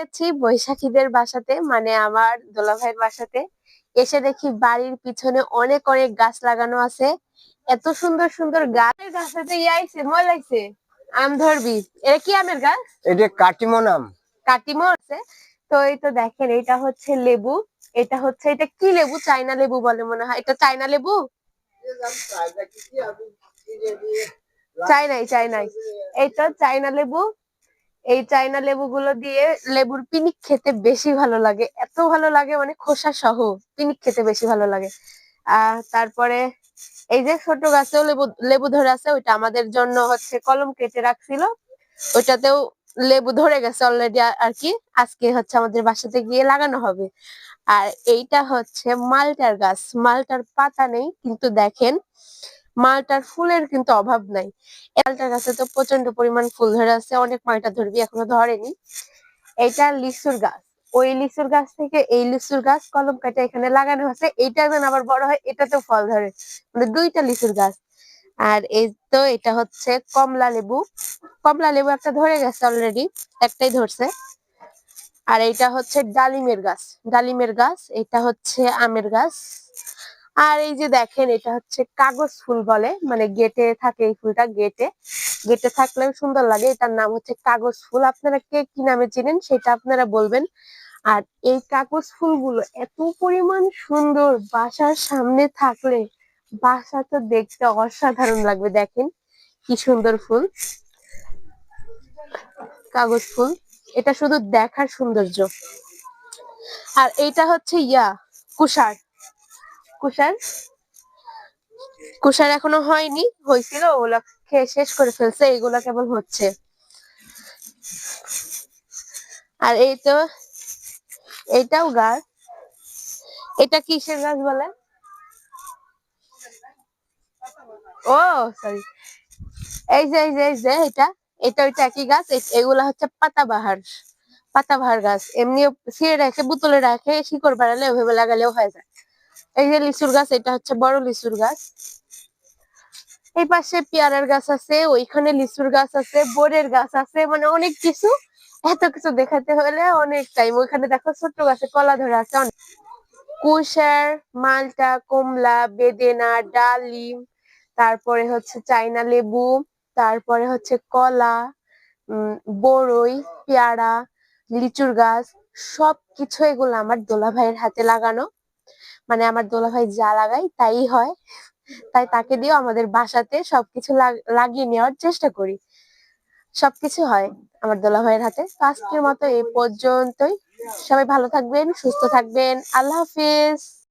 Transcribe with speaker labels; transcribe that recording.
Speaker 1: এসেছি বৈশাখীদের বাসাতে মানে আমার দোলাভাইয়ের বাসাতে। এসে দেখি বাড়ির পিছনে অনেক অনেক গাছ লাগানো আছে। এত সুন্দর সুন্দর গাছের গাছাতে ইয়াইছে মজা লাগছে। আম ধরবি এটা কি আমের গাছ?
Speaker 2: এটা কাটিমন আম
Speaker 1: কাটিমো আছে। তো এই তো দেখেন এটা হচ্ছে লেবু। এটা হচ্ছে এটা কি লেবু? চাইনা লেবু বলে মনে হয়। এটা চাইনা লেবু? চাইনাই চাইনাই এইটা চাইনা লেবু। এই চাইনা লেবুগুলো দিয়ে লেবুর পিনিক খেতে বেশি ভালো লাগে। এত ভালো লাগে মানে খোসা সহ পিনিক খেতে বেশি ভালো লাগে। আহ, তারপরে এই যে ছোট গাছেও লেবু লেবু ধরে আছে, ওইটা আমাদের জন্য হচ্ছে কলম কেটে রাখছিল। ওইটাতেও লেবু ধরে গেছে অলরেডি আর কি। আজকে হচ্ছে আমাদের বাসাতে গিয়ে লাগানো হবে। আর এইটা হচ্ছে মালটার গাছ। মালটার পাতা নেই, কিন্তু দেখেন মালটার ফুলের কিন্তু অভাব নাই। মালটার গাছে তো প্রচণ্ড পরিমাণ ফুল ধরে আছে, অনেক মালটা ধরবি, এখনও ধরেনি। এটা লিচুর গাছ। ওই লিচুর গাছ থেকে এই লিচুর গাছ কলম কাটা এখানে লাগানো হয়েছে এটা যেন আবার বড় হয়, এটাতেও ফল ধরে। মানে দুইটা লিচুর গাছ। আর এই তো এটা হচ্ছে কমলা লেবু। কমলা লেবু একটা ধরে গেছে অলরেডি একটাই ধরছে। আর এটা হচ্ছে ডালিমের গাছ। ডালিমের গাছ, এটা হচ্ছে আমের গাছ। আর এই যে দেখেন, এটা হচ্ছে কাগজ ফুল বলে মানে গেটে থাকে এই ফুলটা, গেটে। গেটে থাকলেও সুন্দর লাগে, এটার নাম হচ্ছে কাগজ ফুল। আপনারা কে কি নামে চিনেন সেটা আপনারা বলবেন। আর এই কাগজ ফুলগুলো এত পরিমাণ সুন্দর, বাসার সামনে থাকলে, বাসা তো দেখতে অসাধারণ লাগবে, দেখেন কি সুন্দর ফুল। কাগজ ফুল, এটা শুধু দেখার সৌন্দর্য। আর এইটা হচ্ছে ইয়া, কুষার। কুষার কুষার এখনও হয়নি, হয়েছিল, ওগুলা খেয়ে শেষ করে ফেলছে, এইগুলা কেবল হচ্ছে। আর এই তো, এটাও গাছ। এটা কিসের গাছ বলে? ও সরি এই যে এই যে এই যে, এটা এটা ওইটা একই গাছ এগুলা হচ্ছে পাতাবাহার। পাতাবাহার গাছ। এমনি ছিঁড়ে রাখে, বোতলে রাখে শিকড় বাড়ালে ওইভাবে লাগালেও হয়ে যায়। এই যে লিচুর গাছ, এটা হচ্ছে বড় লিচুর গাছ। এই পাশে পেয়ারার গাছ আছে, ওইখানে লিচুর গাছ আছে, বোরের গাছ আছে মানে অনেক কিছু। এত কিছু দেখাতে হলে অনেক টাইম ওইখানে দেখো ছোট্ট গাছে কলা ধরে আছে, অনেক। কুশার মালটা, কমলা, বেদেনা, ডালিম, তারপরে হচ্ছে চাইনা লেবু, তারপরে হচ্ছে কলা বড়ই পেয়ারা, লিচুর গাছ, সবকিছু এগুলো আমার দোলা ভাইয়ের হাতে লাগানো। মানে আমার দোলা ভাই যা লাগাই তাই হয়। তাই তাকে দিয়েও আমাদের বাসাতে সবকিছু লাগ- লাগিয়ে নেওয়ার চেষ্টা করি। সবকিছু হয় আমার দোলা ভাইয়ের হাতে। আজকের মতো এই পর্যন্তই। সবাই ভালো থাকবেন, সুস্থ থাকবেন। আল্লাহ হাফিজ।